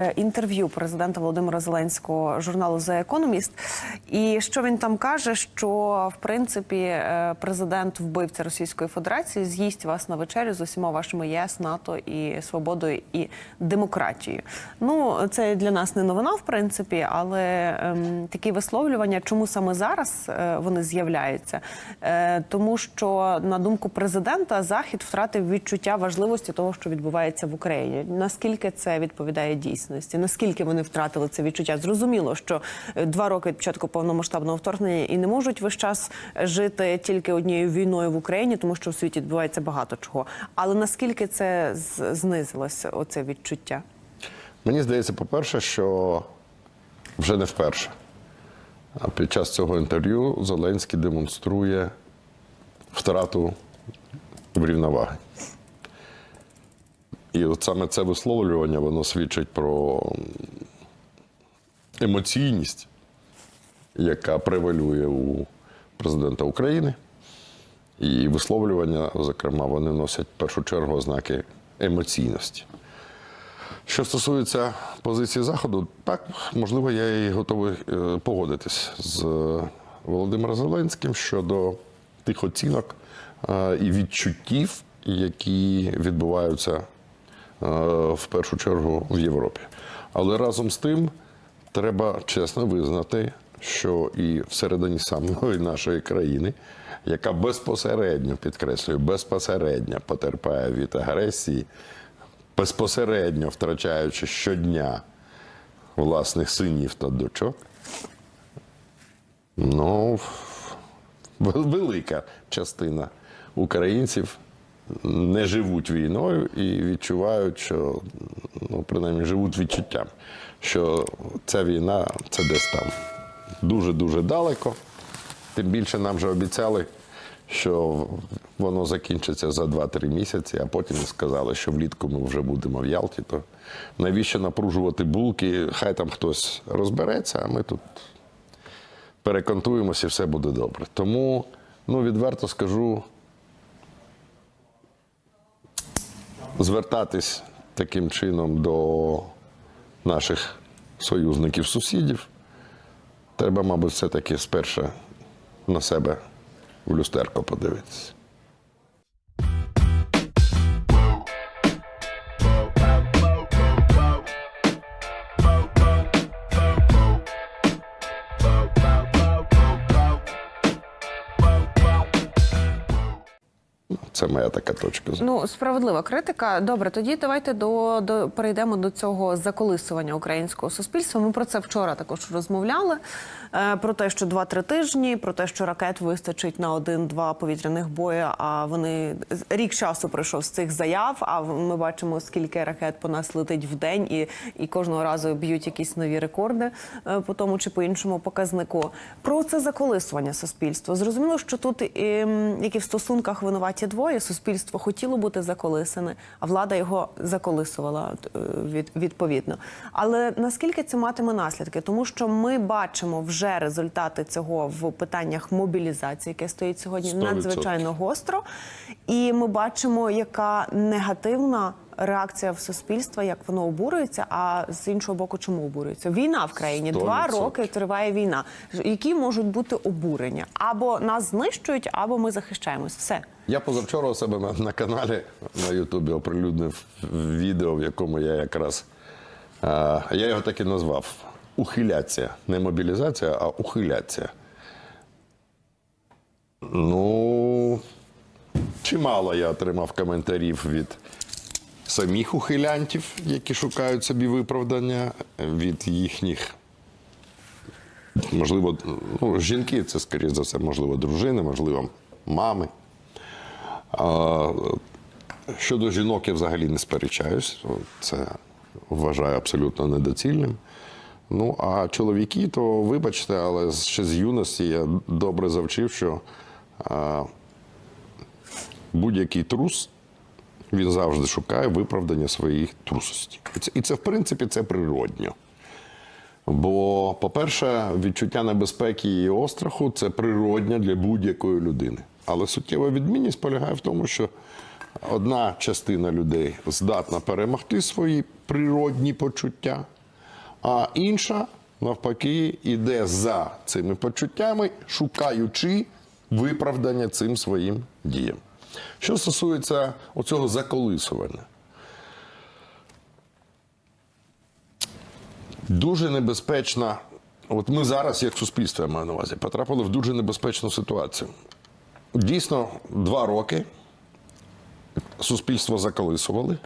Е, інтерв'ю президента Володимира Зеленського журналу The Economist. І що він там каже, що в принципі е, президент вбивця Російської Федерації з'їсть вас на вечерю з усіма вашими ЄС, НАТО і свободою і демократією. Ну це для нас не новина, в принципі, але ем, такі висловлювання, чому саме зараз е, вони з'являються? Е, тому що на думку президента захід втратив відчуття важливості того, що відбувається в Україні. Наскільки це відповідає дійсності? Наскільки вони втратили це відчуття? Зрозуміло, що е, два роки від початку повномасштабного вторгнення і не можуть весь час жити тільки однією війною в Україні, тому що в світі відбувається багато чого. Але наскільки це з- знизилося, оце відчуття? Мені здається, по-перше, що вже не вперше. А під час цього інтерв'ю Зеленський демонструє втрату рівноваги. І от саме це висловлювання воно свідчить про емоційність, яка превалює у президента України. І висловлювання, зокрема, вони носять в першу чергу ознаки емоційності. Що стосується позиції Заходу, так, можливо, я і готовий е, погодитись з Володимиром Зеленським щодо тих оцінок е, і відчуттів, які відбуваються в першу чергу в Європі. Але разом з тим треба чесно визнати, що і всередині самої нашої країни, яка безпосередньо підкреслюю, безпосередньо потерпає від агресії, безпосередньо втрачаючи щодня власних синів та дочок, ну, велика частина українців не живуть війною і відчувають, що ну, принаймні живуть відчуттям, що ця війна це десь там дуже-дуже далеко. Тим більше нам вже обіцяли, що воно закінчиться за 2-3 місяці, а потім сказали, що влітку ми вже будемо в Ялті. То навіщо напружувати булки? Хай там хтось розбереться, а ми тут переконтуємося і все буде добре. Тому, ну, відверто скажу, звертатись таким чином до наших союзників-сусідів, треба, мабуть, все-таки спершу на себе в люстерко подивитися. Це моя така точка. Ну, справедлива критика. Добре, тоді давайте до, до перейдемо до цього заколисування українського суспільства. Ми про це вчора також розмовляли. Е, про те, що 2-3 тижні, про те, що ракет вистачить на один-два повітряних бої. А вони рік часу пройшов з цих заяв. А ми бачимо, скільки ракет по нас летить в день, і, і кожного разу б'ють якісь нові рекорди е, по тому чи по іншому показнику. Про це заколисування суспільства. Зрозуміло, що тут і в стосунках винуваті двоє. Суспільство хотіло бути заколисане, а влада його заколисувала е, від, відповідно. Але наскільки це матиме наслідки? Тому що ми бачимо вже результати цього в питаннях мобілізації, яке стоїть сьогодні 100%. надзвичайно гостро, і ми бачимо, яка негативна. Реакція в суспільства, як воно обурюється, а з іншого боку, чому обурюється? Війна в країні два 100%. роки триває війна. Які можуть бути обурення? Або нас знищують, або ми захищаємось. Все. Я позавчора у себе на, на каналі на Ютубі оприлюднив відео, в якому я якраз а, я його так і назвав ухиляція. Не мобілізація, а ухиляція. Ну, чимало я отримав коментарів від самих ухилянтів, які шукають собі виправдання, від їхніх. Можливо, ну, жінки це, скоріше за все, можливо, дружини, можливо, мами. Щодо жінок я взагалі не сперечаюсь. Це вважаю абсолютно недоцільним. Ну, а чоловіки, то вибачте, але ще з юності я добре завчив, що будь-який трус він завжди шукає виправдання своїх трусості. І це, і це, в принципі, це природньо. Бо, по-перше, відчуття небезпеки і остраху це природне для будь-якої людини. Але суттєва відмінність полягає в тому, що одна частина людей здатна перемогти свої природні почуття, а інша, навпаки, іде за цими почуттями, шукаючи виправдання цим своїм діям. Що стосується оцього заколисування, дуже небезпечна. От ми зараз, як суспільство, я маю на увазі, потрапили в дуже небезпечну ситуацію. Дійсно, два роки суспільство заколисували,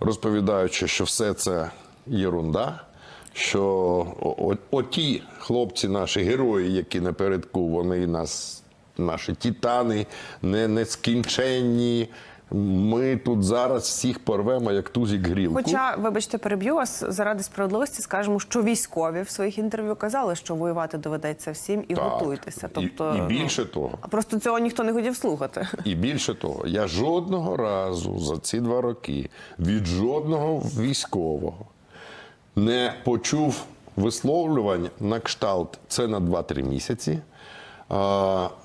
розповідаючи, що все це єрунда, що оті хлопці, наші герої, які напередку, вони нас, наші титани, не нескінченні. Ми тут зараз всіх порвемо, як тузік грілку. Хоча, вибачте, переб'ю вас заради справедливості, скажемо, що військові в своїх інтерв'ю казали, що воювати доведеться всім і Так. готуйтеся. Тобто і, ну, більше того, а просто цього ніхто не хотів слухати. І більше того, я жодного разу за ці два роки від жодного військового не почув висловлювань на кшталт це на 2-3 місяці.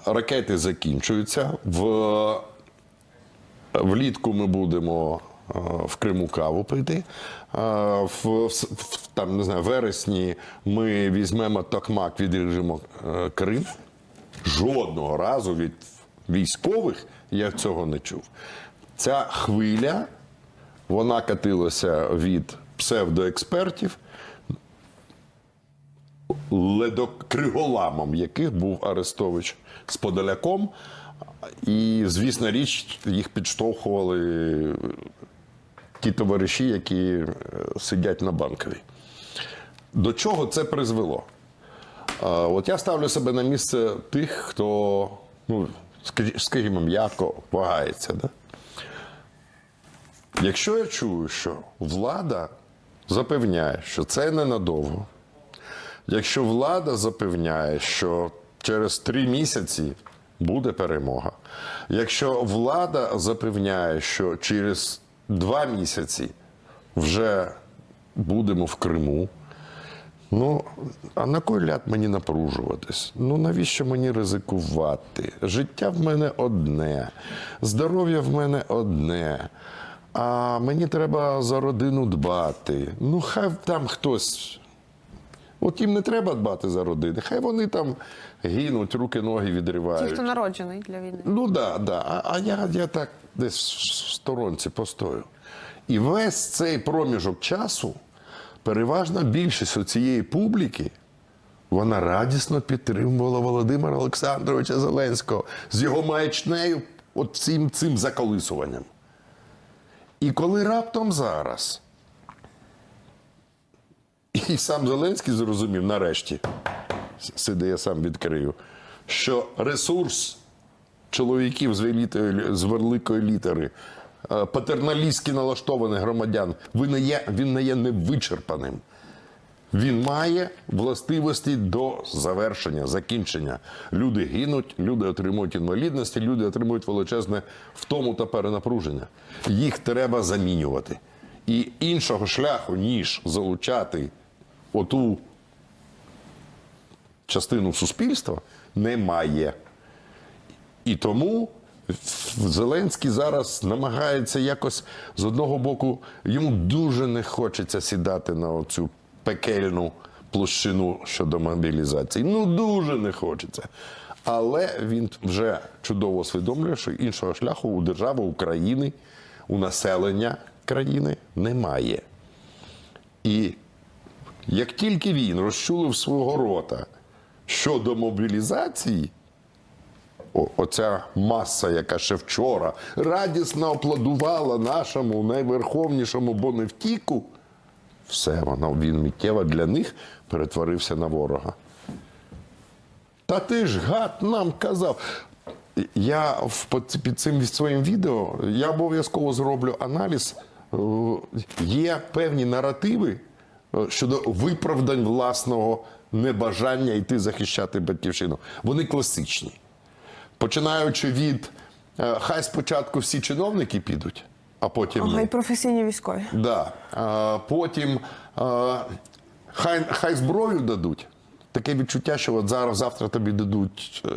Ракети закінчуються. В, влітку ми будемо в Криму каву пити. А, В, в, там, не знаю, вересні ми візьмемо токмак, відріжемо е, Крим. Жодного разу від військових я цього не чув. Ця хвиля, вона катилася від псевдоекспертів, ледокриголамом яких був Арестович з Подоляком. І, звісно, річ, їх підштовхували ті товариші, які е, сидять на банковій. До чого це призвело? От я ставлю себе на місце тих, хто, ну, скажімо, м'яко вагається. Да? Якщо я чую, що влада запевняє, що це ненадовго, якщо влада запевняє, що через три місяці буде перемога, якщо влада запевняє, що через два місяці вже будемо в Криму, Ну, а на кой ляд мені напружуватись? Ну навіщо мені ризикувати? Життя в мене одне, здоров'я в мене одне. А мені треба за родину дбати. Ну, хай там хтось. От їм не треба дбати за родини, хай вони там гинуть, руки, ноги Ті, відривають. хто народжений для війни. Ну да, да. А, а я, я так десь в сторонці постою. І весь цей проміжок часу, переважна більшість цієї публіки, вона радісно підтримувала Володимира Олександровича Зеленського з його маячнею, от цим, цим заколисуванням. І коли раптом зараз, і сам Зеленський зрозумів нарешті, сиди, я сам відкрию, що ресурс чоловіків з, великої, з великої літери, е, патерналістськи налаштованих громадян, він не є, він не є невичерпаним. Він має властивості до завершення, закінчення. Люди гинуть, люди отримують інвалідності, люди отримують величезне втому та перенапруження. Їх треба замінювати. І іншого шляху, ніж залучати оту частину суспільства, немає. І тому Зеленський зараз намагається якось з одного боку, йому дуже не хочеться сідати на оцю пекельну площину щодо мобілізації. Ну дуже не хочеться. Але він вже чудово усвідомлює, що іншого шляху у держави України, у населення країни немає. І як тільки він розчулив свого рота щодо мобілізації, о- оця маса, яка ще вчора радісно аплодувала нашому найверховнішому Боневтіку, все воно він миттєво для них перетворився на ворога. Та ти ж гад нам казав. Я під- цим своїм відео я обов'язково зроблю аналіз. Е, Є певні наративи щодо виправдань власного небажання йти захищати батьківщину. Вони класичні. Починаючи від е, хай спочатку всі чиновники підуть, а потім Ага, і професійні військові. Да. Потім хай, хай зброю дадуть, таке відчуття, що от зараз завтра тобі дадуть е,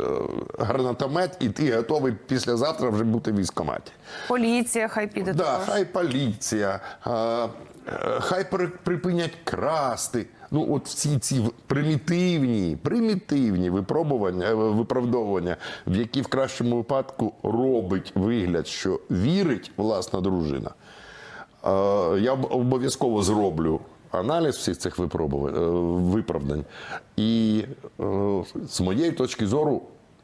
гранатомет, і ти готовий післязавтра вже бути в військкоматі. Поліція, хай піде Да, також. хай поліція, е, е, хай припинять красти. Ну, от всі ці примітивні, примітивні випробування, е, виправдовування, в які в кращому випадку робить вигляд, що вірить власна дружина. Е, Я обов'язково зроблю аналіз всіх цих е, виправдань. І е, з моєї точки зору,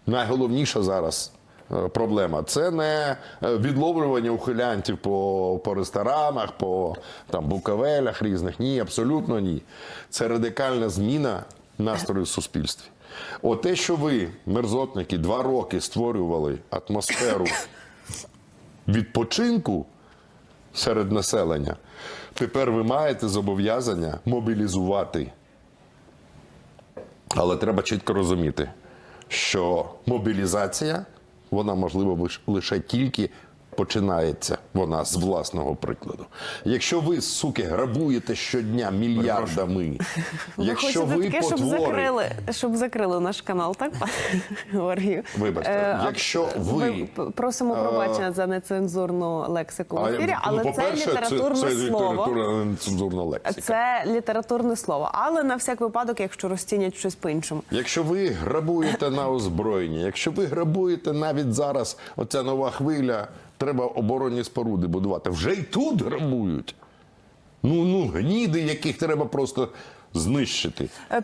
найголовніша зараз е, проблема це не е, відловлювання ухилянтів по, по ресторанах, по там, букавелях різних. Ні, абсолютно ні. Це радикальна зміна настрою в суспільстві. От те, що ви, мерзотники, два роки створювали атмосферу відпочинку серед населення, тепер ви маєте зобов'язання мобілізувати. Але треба чітко розуміти, що мобілізація, вона можлива лиш- лише тільки починається вона з власного прикладу. Якщо ви, суки, грабуєте щодня мільярдами, якщо ви таке, щоб закрили, щоб закрили наш канал, так, Георгію? Вибачте, Е, якщо ви- просимо пробачення за нецензурну лексику в ефірі, ну, але це літературне це, це слово. нецензурна лексика. Це літературне слово, але на всяк випадок, якщо розцінять щось по-іншому. Якщо ви грабуєте на озброєння, якщо ви грабуєте навіть зараз, оця нова хвиля, треба оборонні споруди будувати. Вже й тут грабують. Ну, ну, гніди, яких треба просто знищити. Е,